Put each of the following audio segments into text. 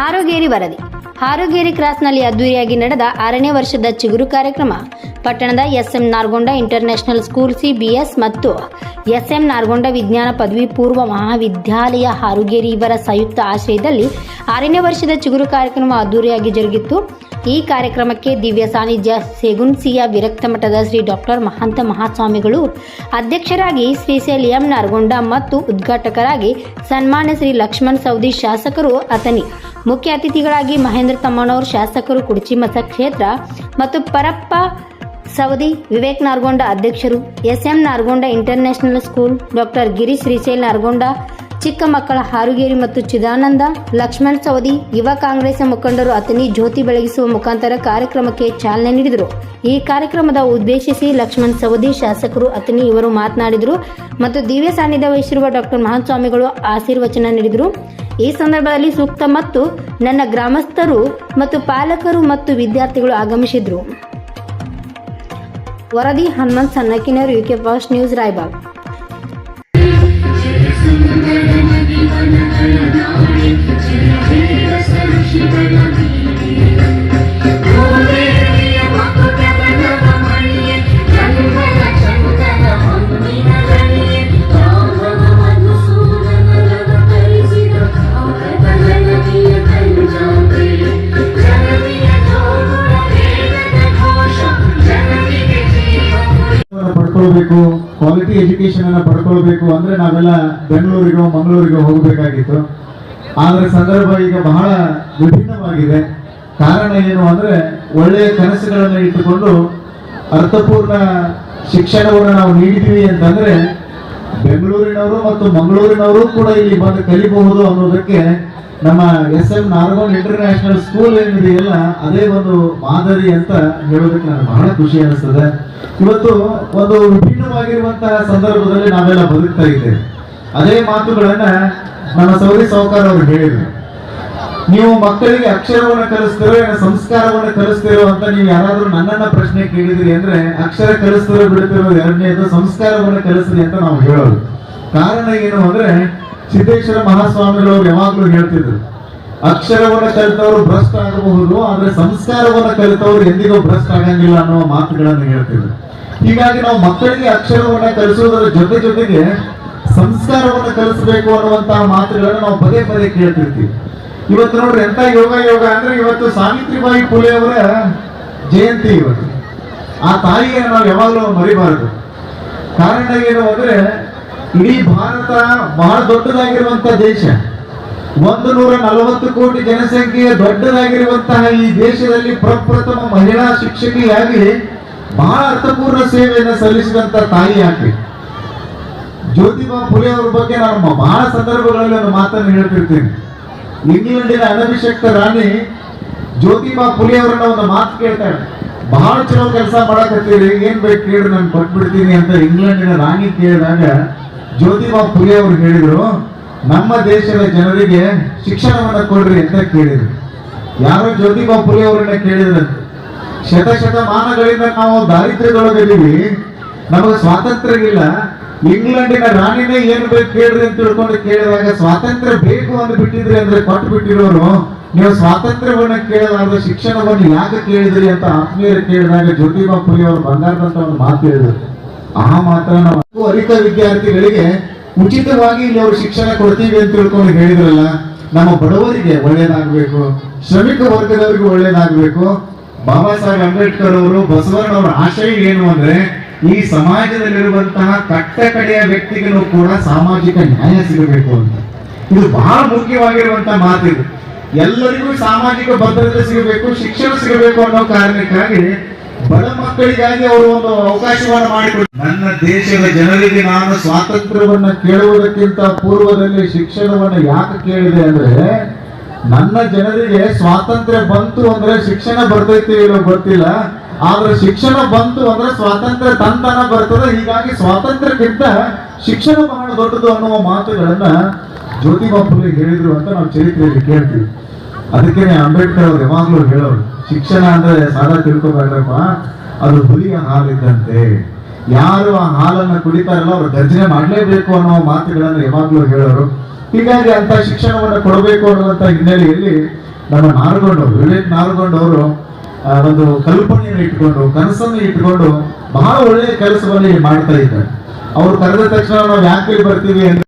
ಹಾರೋಗೇರಿ ವರದಿ. ಹಾರೋಗೇರಿ ಕ್ರಾಸ್ನಲ್ಲಿ ಅದ್ದೂರಿಯಾಗಿ ನಡೆದ ಆರನೇ ವರ್ಷದ ಚಿಗುರು ಕಾರ್ಯಕ್ರಮ. ಪಟ್ಟಣದ SM Nargonda international school CBS ಮತ್ತು ಎಸ್ಎಂ ನಾರ್ಗೊಂಡ ವಿಜ್ಞಾನ ಪದವಿ ಪೂರ್ವ ಮಹಾವಿದ್ಯಾಲಯ ಹಾರುಗೇರಿ ಇವರ ಸಂಯುಕ್ತ ಆಶ್ರಯದಲ್ಲಿ ಆರನೇ ವರ್ಷದ ಚಿಗುರು ಕಾರ್ಯಕ್ರಮ ಅದ್ದೂರಿಯಾಗಿ ಜರುಗಿತ್ತು. ಈ ಕಾರ್ಯಕ್ರಮಕ್ಕೆ ದಿವ್ಯ ಸಾನ್ನಿಧ್ಯ ಸೇಗುನ್ಸಿಯ ವಿರಕ್ತ ಮಠದ ಶ್ರೀ ಡಾಕ್ಟರ್ ಮಹಾಂತ ಮಹಾಸ್ವಾಮಿಗಳು ಅಧ್ಯಕ್ಷರಾಗಿ ಶ್ರೀಶೈಲ್ ಎಂ ನಾರ್ಗೊಂಡ ಮತ್ತು ಉದ್ಘಾಟಕರಾಗಿ ಸನ್ಮಾನ್ಯ ಶ್ರೀ ಲಕ್ಷ್ಮಣ್ ಸೌದಿ ಶಾಸಕರು ಅತನಿ ಮುಖ್ಯ ಅತಿಥಿಗಳಾಗಿ ಮಹೇಂದ್ರ ತಮ್ಮಣ್ಣವರು ಶಾಸಕರು ಕುಡಚಿಮಸ ಕ್ಷೇತ್ರ ಮತ್ತು ಪರಪ್ಪ ಸೌದಿ ವಿವೇಕ್ ನಾರ್ಗೊಂಡ ಅಧ್ಯಕ್ಷರು S M Nargonda international school, doctor Girish Shrishail Nargonda ಚಿಕ್ಕ ಮಕ್ಕಳ ಹಾರುಗೇರಿ ಮತ್ತು ಚಿದಾನಂದ, ಲಕ್ಷ್ಮಣ್ ಸವದಿ, ಯುವ ಕಾಂಗ್ರೆಸ್ ಮುಖಂಡರು ಅತನಿ ಜ್ಯೋತಿ ಬೆಳಗಿಸುವ ಮುಖಾಂತರ ಕಾರ್ಯಕ್ರಮಕ್ಕೆ ಚಾಲನೆ ನೀಡಿದರು. ಈ ಕಾರ್ಯಕ್ರಮದ ಉದ್ದೇಶಿಸಿ ಲಕ್ಷ್ಮಣ್ ಸವದಿ, ಶಾಸಕರು, ಅತನಿ ಇವರು ಮಾತನಾಡಿದರು ಮತ್ತು ದಿವ್ಯ ಸಾನ್ನಿಧ್ಯ ವಹಿಸಿರುವ ಡಾಕ್ಟರ್ ಮಹಾಸ್ವಾಮಿಗಳು ಆಶೀರ್ವಚನ ನೀಡಿದರು. ಈ ಸಂದರ್ಭದಲ್ಲಿ ಸೂಕ್ತ ಮತ್ತು ನನ್ನ ಗ್ರಾಮಸ್ಥರು ಮತ್ತು ಪಾಲಕರು ಮತ್ತು ವಿದ್ಯಾರ್ಥಿಗಳು ಆಗಮಿಸಿದ್ರು. ವರದಿ Hanumant Sannakinar, UK fast news, Raybag. ಅನ್ನ ಕ್ವಾಲಿಟಿ ಎಜುಕೇಶನ್ ಅನ್ನ ಪಡ್ಕೊಳ್ಬೇಕು ಅಂದ್ರೆ ನಾವೆಲ್ಲ ಬೆಂಗಳೂರಿಗೋ, ಮಂಗಳೂರಿಗೋ ಹೋಗಬೇಕಾಗಿತ್ತು. ಆದ್ರೆ ಸಂದರ್ಭ ಈಗ ಬಹಳ ವಿಭಿನ್ನವಾಗಿದೆ. ಕಾರಣ ಏನು ಅಂದ್ರೆ ಒಳ್ಳೆಯ ಕನಸುಗಳನ್ನ ಇಟ್ಟುಕೊಂಡು ಅರ್ಥಪೂರ್ಣ ಶಿಕ್ಷಣವನ್ನು ನಾವು ನೀಡಿದ್ವಿ ಅಂತಂದ್ರೆ ಬೆಂಗಳೂರಿನವರು ಮತ್ತು ಮಂಗಳೂರಿನವರು ಕೂಡ ಇಲ್ಲಿ ಬಂದು ಕಲಿಬಹುದು ಅನ್ನೋದಕ್ಕೆ ನಮ್ಮ S M Nargon international school ಏನಿದೆಯಲ್ಲ ಅದೇ ಒಂದು ಮಾದರಿ ಅಂತ ಹೇಳೋದಕ್ಕೆ ನನಗೆ ಬಹಳ ಖುಷಿ ಅನಿಸ್ತದೆ. ಇವತ್ತು ಒಂದು ವಿಭಿನ್ನವಾಗಿರುವಂತಹ ಸಂದರ್ಭದಲ್ಲಿ ನಾವೆಲ್ಲ ಬದುಕ್ತಾ ಇದ್ದೇವೆ. ಅದೇ ಮಾತುಗಳನ್ನ ನಮ್ಮ ಸೌರಿ ಸಾವುಕಾರ ಅವರು ಹೇಳಿದರು. ನೀವು ಮಕ್ಕಳಿಗೆ ಅಕ್ಷರವನ್ನು ಕಲಿಸ್ತೀರೋ ಸಂಸ್ಕಾರವನ್ನ ಕಲಿಸ್ತೀರೋ ಅಂತ ನೀವು ಯಾರಾದ್ರೂ ನನ್ನನ್ನ ಪ್ರಶ್ನೆ ಕೇಳಿದಿರಿ ಅಂದ್ರೆ ಅಕ್ಷರ ಕಲಿಸ್ತಿರೋ ಬಿಡ್ತಿರೋ ಎರಡನೇದು ಸಂಸ್ಕಾರವನ್ನು ಕಲಿಸ್ರಿ ಅಂತ ನಾವು ಹೇಳೋದು. ಕಾರಣ ಏನು ಅಂದ್ರೆ ಸಿದ್ದೇಶ್ವರ ಮಹಾಸ್ವಾಮಿಗಳು ಯಾವಾಗ್ಲೂ ಹೇಳ್ತಿದ್ರು, ಅಕ್ಷರವನ್ನು ಕಲಿತವರು ಭ್ರಷ್ಟ ಆಗಬಹುದು, ಆದ್ರೆ ಸಂಸ್ಕಾರವನ್ನು ಕಲಿತವರು ಎಂದಿಗೂ ಭ್ರಷ್ಟ ಆಗಂಗಿಲ್ಲ ಅನ್ನೋ ಮಾತುಗಳನ್ನು ಹೇಳ್ತಿದ್ರು. ಹೀಗಾಗಿ ನಾವು ಮಕ್ಕಳಿಗೆ ಅಕ್ಷರವನ್ನ ಕಲಿಸುವುದರ ಜೊತೆ ಜೊತೆಗೆ ಸಂಸ್ಕಾರವನ್ನು ಕಲಿಸಬೇಕು ಅನ್ನುವಂತಹ ಮಾತುಗಳನ್ನು ನಾವು ಪದೇ ಪದೇ ಕೇಳ್ತಿರ್ತೀವಿ. ಇವತ್ತು ನೋಡ್ರಿ ಎಂತ ಯೋಗ ಯೋಗ ಅಂದ್ರೆ ಇವತ್ತು ಸಾವಿತ್ರಿಬಾಯಿ ಫುಲೆ ಅವರ ಜಯಂತಿ ಇವತ್ತು. ಆ ತಾಯಿಯನ್ನು ನಾವು ಯಾವಾಗಲೂ ಮರಿಬಾರದು. ಕಾರಣ ಏನು ಅಂದ್ರೆ ಇಡೀ ಭಾರತ ಬಹಳ ದೊಡ್ಡದಾಗಿರುವಂತ ದೇಶ. ಒಂದು ನೂರ ನಲವತ್ತು ಕೋಟಿ ಜನಸಂಖ್ಯೆಯ ದೊಡ್ಡದಾಗಿರುವಂತಹ ಈ ದೇಶದಲ್ಲಿ ಪ್ರಪ್ರಥಮ ಮಹಿಳಾ ಶಿಕ್ಷಕಿಯಾಗಿ ಬಹಳ ಅರ್ಥಪೂರ್ಣ ಸೇವೆಯನ್ನು ಸಲ್ಲಿಸಿದಂತ ತಾಯಿ ಆಕೆ ಜ್ಯೋತಿಬಾ ಫುಲೆ ಅವರ ಬಗ್ಗೆ ನಾನು ಬಹಳ ಸಂದರ್ಭಗಳಲ್ಲಿ ಒಂದು ಮಾತನ್ನು ಹೇಳ್ತಿರ್ತೀನಿ. ಇಂಗ್ಲೆಂಡಿನ ಅನಭಿಷಕ್ತ ರಾಣಿ ಜ್ಯೋತಿಬಾ ಫುಲೆ ಅವರನ್ನ ಒಂದು ಮಾತು ಕೇಳ್ತಾಳೆ. ಬಹಳ ಚಲೋ ಕೆಲಸ ಮಾಡಕತ್ತೀರಿ, ಏನ್ ಬೇಕು ಕೇಳಿ, ನಾನು ಕೊಟ್ಬಿಡ್ತೀನಿ ಅಂತ ಇಂಗ್ಲೆಂಡಿನ ರಾಣಿ ಕೇಳಿದಾಗ ಜ್ಯೋತಿಬಾ ಫುಲೆ ಅವರು ಹೇಳಿದರು, ನಮ್ಮ ದೇಶದ ಜನರಿಗೆ ಶಿಕ್ಷಣವನ್ನು ಕೊಡ್ರಿ ಅಂತ ಕೇಳಿದ್ರು. ಯಾರು ಜ್ಯೋತಿಬಾ ಫುಲೆ ಅವರನ್ನ ಕೇಳಿದ್ರಂತೆ ಶತಶತಮಾನಗಳಿಂದ ನಾವು ದಾರಿದ್ರ್ಯದೊಳಗಿದ್ದೀವಿ. ನಮಗೆ ಸ್ವಾತಂತ್ರ್ಯ ಇಲ್ಲ. ಇಂಗ್ಲೆಂಡಿನ ರಾಣಿನೇ ಏನ್ ಬೇಕು ಕೇಳ್ರಿ ಅಂತ ತಿಳ್ಕೊಂಡು ಕೇಳಿದಾಗ, ಸ್ವಾತಂತ್ರ್ಯ ಬೇಕು ಅಂತ ಬಿಟ್ಟಿದ್ರಿ ಅಂದ್ರೆ ಕೊಟ್ಟು ಬಿಟ್ಟಿರೋರು, ನೀವು ಸ್ವಾತಂತ್ರ್ಯವನ್ನ ಕೇಳಲಾರ್ದ ಶಿಕ್ಷಣವನ್ನು ಯಾಕೆ ಕೇಳಿದ್ರಿ ಅಂತ ಆತ್ಮೀಯರು ಕೇಳಿದಾಗ ಜ್ಯೋತಿಬಾ ಪುರಿ ಅವರು ಬಂಗಾರದಂತ ಒಂದು ಮಾತು ಹೇಳಿದ್ರು. ಆ ಮಾತ್ರ ಅರಿತ ವಿದ್ಯಾರ್ಥಿಗಳಿಗೆ ಉಚಿತವಾಗಿ ಇಲ್ಲಿ ಅವರು ಶಿಕ್ಷಣ ಕೊಡ್ತೀವಿ ಅಂತ ತಿಳ್ಕೊಂಡು ಹೇಳಿದ್ರಲ್ಲ, ನಮ್ಮ ಬಡವರಿಗೆ ಒಳ್ಳೇದಾಗಬೇಕು, ಶ್ರಮಿಕ ವರ್ಗದವರಿಗೆ ಒಳ್ಳೇದಾಗಬೇಕು. ಬಾಬಾ ಸಾಹೇಬ್ ಅಂಬೇಡ್ಕರ್ ಅವರು ಬಸವಣ್ಣವರ ಆಶಯ ಏನು ಅಂದ್ರೆ, ಈ ಸಮಾಜದಲ್ಲಿರುವಂತಹ ಕಟ್ಟ ಕಡೆಯ ವ್ಯಕ್ತಿಗಳು ಕೂಡ ಸಾಮಾಜಿಕ ನ್ಯಾಯ ಸಿಗಬೇಕು ಅಂತ. ಇದು ಬಹಳ ಮುಖ್ಯವಾಗಿರುವಂತಹ ಮಾತಿದು. ಎಲ್ಲರಿಗೂ ಸಾಮಾಜಿಕ ಭದ್ರತೆ ಸಿಗಬೇಕು, ಶಿಕ್ಷಣ ಸಿಗಬೇಕು ಅನ್ನೋ ಕಾರಣಕ್ಕಾಗಿ ಬಡ ಮಕ್ಕಳಿಗಾಗಿ ಅವರು ಒಂದು ಅವಕಾಶವನ್ನು ಮಾಡಿಕೊಡ್ತಾರೆ ನನ್ನ ದೇಶದ ಜನರಿಗೆ ನಾನು ಸ್ವಾತಂತ್ರ್ಯವನ್ನ ಕೇಳುವುದಕ್ಕಿಂತ ಪೂರ್ವದಲ್ಲಿ ಶಿಕ್ಷಣವನ್ನ ಯಾಕೆ ಕೇಳಿದೆ ಅಂದ್ರೆ, ನನ್ನ ಜನರಿಗೆ ಸ್ವಾತಂತ್ರ್ಯ ಬಂತು ಅಂದ್ರೆ ಶಿಕ್ಷಣ ಬರ್ತೈತಿ ಗೊತ್ತಿಲ್ಲ, ಆದ್ರೆ ಶಿಕ್ಷಣ ಬಂತು ಅಂದ್ರೆ ಸ್ವಾತಂತ್ರ್ಯ ತಂತನ ಬರ್ತದೆ. ಹೀಗಾಗಿ ಸ್ವಾತಂತ್ರ್ಯಕ್ಕಿಂತ ಶಿಕ್ಷಣ ಬಹಳ ದೊಡ್ಡದು ಅನ್ನುವ ಮಾತುಗಳನ್ನ ಜ್ಯೋತಿಬಾ ಹೇಳಿದ್ರು ಅಂತ ನಾವು ಚರಿತ್ರೆಯಲ್ಲಿ ಕೇಳ್ತೀವಿ. ಅದಕ್ಕೆ ಅಂಬೇಡ್ಕರ್ ಅವ್ರು ಯಾವಾಗ್ಲೂ ಹೇಳೋರು ಶಿಕ್ಷಣ ಅಂದ್ರೆ ಸಾಲ ತಿಳ್ಕೊಬೇಡ್ರಪ್ಪ ಅದು ಹುಲಿಯ ಹಾಲಿದ್ದಂತೆ. ಯಾರು ಆ ಹಾಲನ್ನ ಕುಡಿತಾರಲ್ಲ, ಅವ್ರು ಗರ್ಜನೆ ಮಾಡಲೇಬೇಕು ಅನ್ನೋ ಮಾತುಗಳನ್ನು ಯಾವಾಗ್ಲೂ ಹೇಳೋರು. ಹೀಗಾಗಿ ಅಂತ ಶಿಕ್ಷಣವನ್ನು ಕೊಡಬೇಕು ಅನ್ನುವಂತ ಹಿನ್ನೆಲೆಯಲ್ಲಿ ನಮ್ಮ ನಾರಗೊಂಡವರು ವಿವೇಕ್ ನಾರಗೊಂಡವರು ಒಂದು ಕಲ್ಪನೆಯನ್ನು ಇಟ್ಕೊಂಡು, ಕನಸನ್ನು ಇಟ್ಕೊಂಡು ಬಹಳ ಒಳ್ಳೆಯ ಕೆಲಸವನ್ನು ಮಾಡ್ತಾ ಇದ್ದಾರೆ. ಅವ್ರು ಕರೆದ ತಕ್ಷಣ ನಾವು ಯಾಕೆ ಬರ್ತೀವಿ ಅಂತ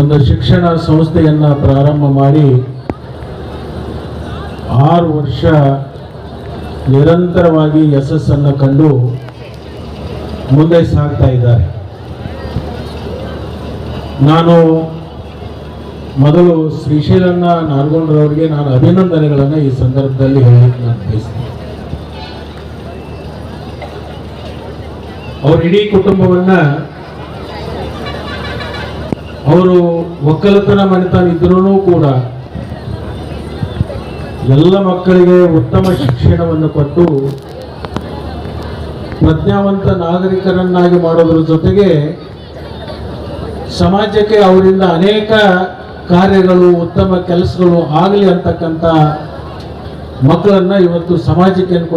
ಒಂದು ಶಿಕ್ಷಣ ಸಂಸ್ಥೆಯನ್ನ ಪ್ರಾರಂಭ ಮಾಡಿ ಆರು ವರ್ಷ ನಿರಂತರವಾಗಿ ಯಶಸ್ಸನ್ನು ಕಂಡು ಮುಂದೆ ಸಾಗ್ತಾ ಇದ್ದಾರೆ. ನಾನು ಮೊದಲು ಶ್ರೀಶೈಲನ್ನ ನಾಲ್ಗೊಂಡ್ರವರಿಗೆ ನಾನು ಅಭಿನಂದನೆಗಳನ್ನು ಈ ಸಂದರ್ಭದಲ್ಲಿ ಹೇಳಲಿಕ್ಕೆ ನಾನು ಬಯಸ್ತೀನಿ. ಅವ್ರ ಇಡೀ ಕುಟುಂಬವನ್ನ ಅವರು ಒಕ್ಕಲತನ ಮನೆತನ ಇದ್ರೂ ಕೂಡ ಎಲ್ಲ ಮಕ್ಕಳಿಗೆ ಉತ್ತಮ ಶಿಕ್ಷಣವನ್ನು ಕೊಟ್ಟು ಪ್ರಜ್ಞಾವಂತ ನಾಗರಿಕರನ್ನಾಗಿ ಮಾಡೋದ್ರ ಜೊತೆಗೆ ಸಮಾಜಕ್ಕೆ ಅವರಿಂದ ಅನೇಕ ಕಾರ್ಯಗಳು, ಉತ್ತಮ ಕೆಲಸಗಳು ಆಗಲಿ ಅಂತಕ್ಕಂಥ ಮಕ್ಕಳನ್ನ ಇವತ್ತು ಸಮಾಜಕ್ಕೆ ಏನು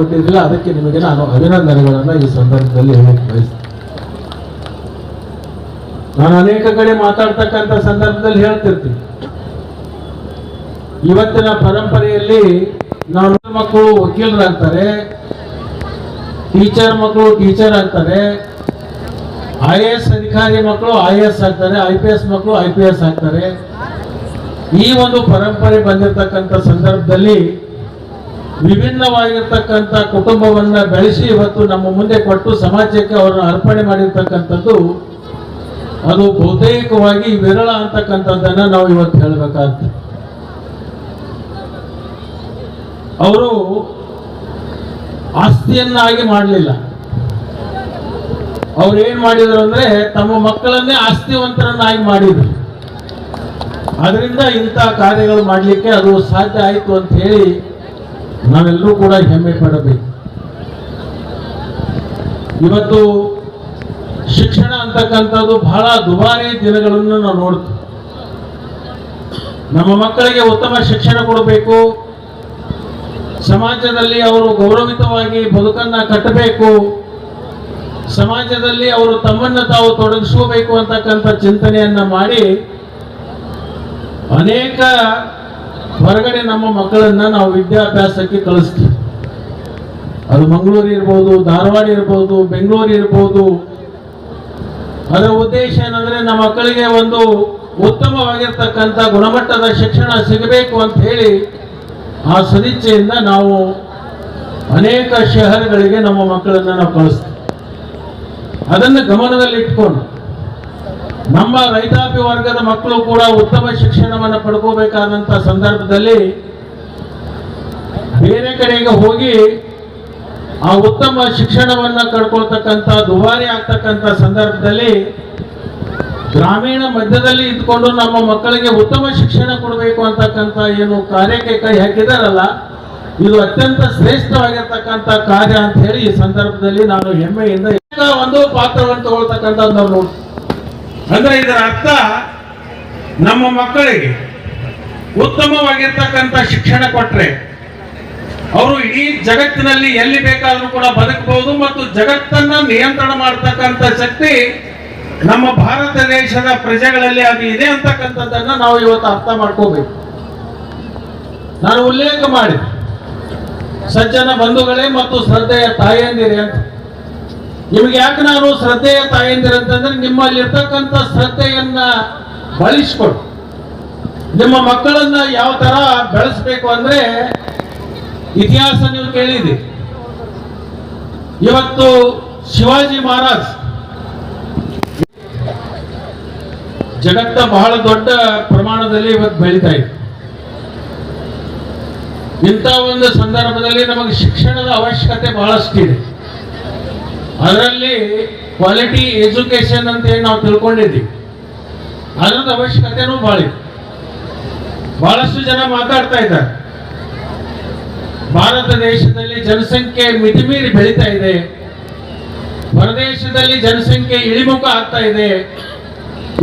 ಅದಕ್ಕೆ ನಿಮಗೆ ನಾನು ಅಭಿನಂದನೆಗಳನ್ನು ಈ ಸಂದರ್ಭದಲ್ಲಿ ಹೇಳಕ್ಕೆ ಬಯಸ್ತೀನಿ. ನಾನು ಅನೇಕ ಕಡೆ ಮಾತಾಡ್ತಕ್ಕಂಥ ಸಂದರ್ಭದಲ್ಲಿ ಹೇಳ್ತಿರ್ತೀನಿ. ಇವತ್ತಿನ ಪರಂಪರೆಯಲ್ಲಿ ನಾವು ಮಕ್ಕಳು ವಕೀಲರಾಗ್ತಾರೆ, ಟೀಚರ್ ಮಕ್ಕಳು ಟೀಚರ್ ಆಗ್ತಾರೆ, ಐ ಎ ಎಸ್ ಅಧಿಕಾರಿ ಮಕ್ಕಳು ಐ ಎ ಎಸ್ ಆಗ್ತಾರೆ, ಐ ಪಿ ಎಸ್ ಮಕ್ಕಳು ಐ ಪಿ ಎಸ್ ಆಗ್ತಾರೆ. ಈ ಒಂದು ಪರಂಪರೆ ಬಂದಿರತಕ್ಕಂಥ ಸಂದರ್ಭದಲ್ಲಿ ವಿಭಿನ್ನವಾಗಿರ್ತಕ್ಕಂಥ ಕುಟುಂಬವನ್ನ ಬೆಳೆಸಿ ಇವತ್ತು ನಮ್ಮ ಮುಂದೆ ಕೊಟ್ಟು ಸಮಾಜಕ್ಕೆ ಅವರನ್ನು ಅರ್ಪಣೆ ಮಾಡಿರ್ತಕ್ಕಂಥದ್ದು, ಅದು ಬಹುತೇಕವಾಗಿ ವಿರಳ ಅಂತಕ್ಕಂಥದ್ದನ್ನ ನಾವು ಇವತ್ತು ಹೇಳಬೇಕಾಗ್ತದೆ. ಅವರು ಆಸ್ತಿಯನ್ನಾಗಿ ಮಾಡಲಿಲ್ಲ. ಅವ್ರು ಏನ್ ಮಾಡಿದ್ರು ಅಂದ್ರೆ ತಮ್ಮ ಮಕ್ಕಳನ್ನೇ ಆಸ್ತಿವಂತರನ್ನಾಗಿ ಮಾಡಿದ್ರು. ಅದರಿಂದ ಇಂಥ ಕಾರ್ಯಗಳು ಮಾಡಲಿಕ್ಕೆ ಅದು ಸಾಧ್ಯ ಆಯಿತು ಅಂತ ಹೇಳಿ ನಾವೆಲ್ಲರೂ ಕೂಡ ಹೆಮ್ಮೆ ಪಡಬೇಕು. ಇವತ್ತು ಶಿಕ್ಷಣ ಅಂತಕ್ಕಂಥದ್ದು ಬಹಳ ದುಬಾರಿ ದಿನಗಳನ್ನು ನಾವು ನೋಡ್ತೀವಿ. ನಮ್ಮ ಮಕ್ಕಳಿಗೆ ಉತ್ತಮ ಶಿಕ್ಷಣ ಕೊಡಬೇಕು. ಸಮಾಜದಲ್ಲಿ ಅವರು ಗೌರವಿತವಾಗಿ ಬದುಕನ್ನ ಕಟ್ಟಬೇಕು. ಸಮಾಜದಲ್ಲಿ ಅವರು ತಮ್ಮನ್ನು ತಾವು ತೊಡಗಿಸ್ಕೋಬೇಕು ಅಂತಕ್ಕಂಥ ಚಿಂತನೆಯನ್ನ ಮಾಡಿ ಅನೇಕ ಹೊರಗಡೆ ನಮ್ಮ ಮಕ್ಕಳನ್ನ ನಾವು ವಿದ್ಯಾಭ್ಯಾಸಕ್ಕೆ ಕಳಿಸ್ತೀವಿ. ಅದು ಮಂಗಳೂರು ಇರ್ಬೋದು, ಧಾರವಾಡ ಇರ್ಬೋದು, ಬೆಂಗಳೂರು ಇರ್ಬೋದು. ಅದರ ಉದ್ದೇಶ ಏನಂದ್ರೆ ನಮ್ಮ ಮಕ್ಕಳಿಗೆ ಒಂದು ಉತ್ತಮವಾಗಿರ್ತಕ್ಕಂಥ ಗುಣಮಟ್ಟದ ಶಿಕ್ಷಣ ಸಿಗಬೇಕು ಅಂತ ಹೇಳಿ ಆ ಸದಿಚ್ಛೆಯಿಂದ ನಾವು ಅನೇಕ ಶಹರಗಳಿಗೆ ನಮ್ಮ ಮಕ್ಕಳನ್ನ ನಾವು ಕಳಿಸ್ತೀವಿ. ಅದನ್ನು ಗಮನದಲ್ಲಿಟ್ಕೊಂಡು ನಮ್ಮ ರೈತಾಪಿ ವರ್ಗದ ಮಕ್ಕಳು ಕೂಡ ಉತ್ತಮ ಶಿಕ್ಷಣವನ್ನು ಪಡ್ಕೋಬೇಕಾದಂಥ ಸಂದರ್ಭದಲ್ಲಿ ಬೇರೆ ಕಡೆಗೆ ಹೋಗಿ ಆ ಉತ್ತಮ ಶಿಕ್ಷಣವನ್ನು ಕಳ್ಕೊಳ್ತಕ್ಕಂಥ ದುಬಾರಿ ಆಗ್ತಕ್ಕಂಥ ಸಂದರ್ಭದಲ್ಲಿ ಗ್ರಾಮೀಣ ಮಧ್ಯದಲ್ಲಿ ಇದ್ಕೊಂಡು ನಮ್ಮ ಮಕ್ಕಳಿಗೆ ಉತ್ತಮ ಶಿಕ್ಷಣ ಕೊಡಬೇಕು ಅಂತಕ್ಕಂಥ ಏನು ಕಾರ್ಯಕ್ಕೆ ಕೈ ಹಾಕಿದಾರಲ್ಲ, ಇದು ಅತ್ಯಂತ ಶ್ರೇಷ್ಠವಾಗಿರ್ತಕ್ಕಂಥ ಕಾರ್ಯ ಅಂತ ಹೇಳಿ ಈ ಸಂದರ್ಭದಲ್ಲಿ ನಾನು ಹೆಮ್ಮೆಯಿಂದ ಒಂದು ಪಾತ್ರವನ್ನು ತಗೊಳ್ತಕ್ಕಂಥದ್ದು ನಾವು ಅಂದ್ರೆ ಇದರ ಅರ್ಥ ನಮ್ಮ ಮಕ್ಕಳಿಗೆ ಉತ್ತಮವಾಗಿರ್ತಕ್ಕಂಥ ಶಿಕ್ಷಣ ಕೊಟ್ರೆ ಅವರು ಇಡೀ ಜಗತ್ತಿನಲ್ಲಿ ಎಲ್ಲಿ ಬೇಕಾದರೂ ಕೂಡ ಬದುಕಬಹುದು ಮತ್ತು ಜಗತ್ತನ್ನ ನಿಯಂತ್ರಣ ಮಾಡತಕ್ಕಂತ ಶಕ್ತಿ ನಮ್ಮ ಭಾರತ ದೇಶದ ಪ್ರಜೆಗಳಲ್ಲಿ ಅದು ಇದೆ ಅಂತಕ್ಕಂಥದ್ದನ್ನ ನಾವು ಇವತ್ತು ಅರ್ಥ ಮಾಡ್ಕೋಬೇಕು. ನಾನು ಉಲ್ಲೇಖ ಮಾಡಿ. ಸಜ್ಜನ ಬಂಧುಗಳೇ ಮತ್ತು ಶ್ರದ್ಧೆಯ ತಾಯಂದಿರಿ ಅಂತ. ನಿಮ್ಗೆ ಯಾಕೆ ನಾನು ಶ್ರದ್ಧೆಯ ತಾಯಂದಿರ ಅಂತಂದ್ರೆ ನಿಮ್ಮಲ್ಲಿ ಇರ್ತಕ್ಕಂಥ ಶ್ರದ್ಧೆಯನ್ನ ಬಳಸ್ಕೊಡು ನಿಮ್ಮ ಮಕ್ಕಳನ್ನ ಯಾವ ತರ ಬೆಳೆಸ್ಬೇಕು ಅಂದ್ರೆ ಇತಿಹಾಸ ನೀವು ಕೇಳಿದಿರಿ ಇವತ್ತು ಶಿವಾಜಿ ಮಹಾರಾಜ್ ಜಗತ್ತ ಬಹಳ ದೊಡ್ಡ ಪ್ರಮಾಣದಲ್ಲಿ ಇವತ್ತು ಬೆಳೀತಾ ಇದೆ. ಇಂಥ ಒಂದು ಸಂದರ್ಭದಲ್ಲಿ ನಮಗೆ ಶಿಕ್ಷಣದ ಅವಶ್ಯಕತೆ ಬಹಳಷ್ಟಿದೆ. ಅದರಲ್ಲಿ ಕ್ವಾಲಿಟಿ ಎಜುಕೇಶನ್ ಅಂತ ಹೇಳಿ ನಾವು ತಿಳ್ಕೊಂಡಿದ್ದೀವಿ. ಅದರದ ಅವಶ್ಯಕತೆನೂ ಭಾಳ ಇದೆ. ಬಹಳಷ್ಟು ಜನ ಮಾತಾಡ್ತಾ ಇದ್ದಾರೆ. ಭಾರತ ದೇಶದಲ್ಲಿ ಜನಸಂಖ್ಯೆ ಮಿತಿಮೀರಿ ಬೆಳೀತಾ ಇದೆ. ಹೊರದೇಶದಲ್ಲಿ ಜನಸಂಖ್ಯೆ ಇಳಿಮುಖ ಆಗ್ತಾ ಇದೆ.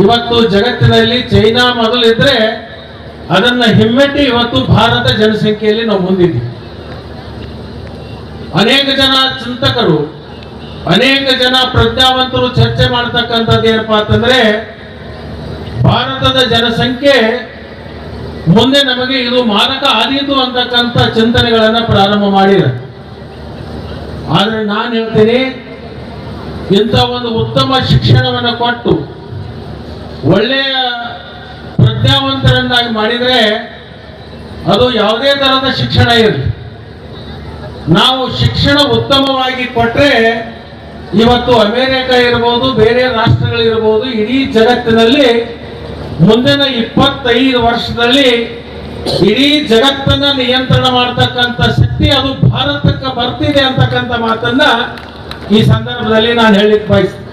ಇವತ್ತು ಜಗತ್ತಿನಲ್ಲಿ ಚೈನಾ ಮೊದಲಿದ್ರೆ ಅದನ್ನ ಹಿಮ್ಮೆಟ್ಟಿ ಇವತ್ತು ಭಾರತ ಜನಸಂಖ್ಯೆಯಲ್ಲಿ ನಾವು ಮುಂದಿದ್ದೀವಿ ಅನೇಕ ಜನ ಚಿಂತಕರು, ಅನೇಕ ಜನ ಪ್ರಜ್ಞಾವಂತರು ಚರ್ಚೆ ಮಾಡ್ತಕ್ಕಂಥದ್ದು ಏನಪ್ಪಾ ಅಂತಂದ್ರೆ ಭಾರತದ ಜನಸಂಖ್ಯೆ ಮುಂದೆ ನಮಗೆ ಇದು ಮಾರಕ ಆದೀತು ಅಂತಕ್ಕಂಥ ಚಿಂತನೆಗಳನ್ನ ಪ್ರಾರಂಭ ಮಾಡಿದ. ಆದ್ರೆ ನಾನು ಹೇಳ್ತೀನಿ, ಇಂಥ ಒಂದು ಉತ್ತಮ ಶಿಕ್ಷಣವನ್ನು ಕೊಟ್ಟು ಒಳ್ಳೆಯ ಪ್ರಜ್ಞಾವಂತರನ್ನಾಗಿ ಮಾಡಿದರೆ ಅದು ಯಾವುದೇ ತರಹದ ಶಿಕ್ಷಣ ಇರಲಿ. ನಾವು ಶಿಕ್ಷಣ ಉತ್ತಮವಾಗಿ ಕೊಟ್ಟರೆ ಇವತ್ತು ಅಮೇರಿಕ ಇರ್ಬೋದು, ಬೇರೆ ರಾಷ್ಟ್ರಗಳಿರ್ಬೋದು, ಇಡೀ ಜಗತ್ತಿನಲ್ಲಿ ಮುಂದಿನ ಇಪ್ಪತ್ತೈದು ವರ್ಷದಲ್ಲಿ ಇಡೀ ಜಗತ್ತನ್ನ ನಿಯಂತ್ರಣ ಮಾಡ್ತಕ್ಕಂಥ ಶಕ್ತಿ ಅದು ಭಾರತಕ್ಕೆ ಬರ್ತಿದೆ ಅಂತಕ್ಕಂಥ ಮಾತನ್ನ ಈ ಸಂದರ್ಭದಲ್ಲಿ ನಾನು ಹೇಳಿಕ್ ಬಯಸ್ತೀನಿ.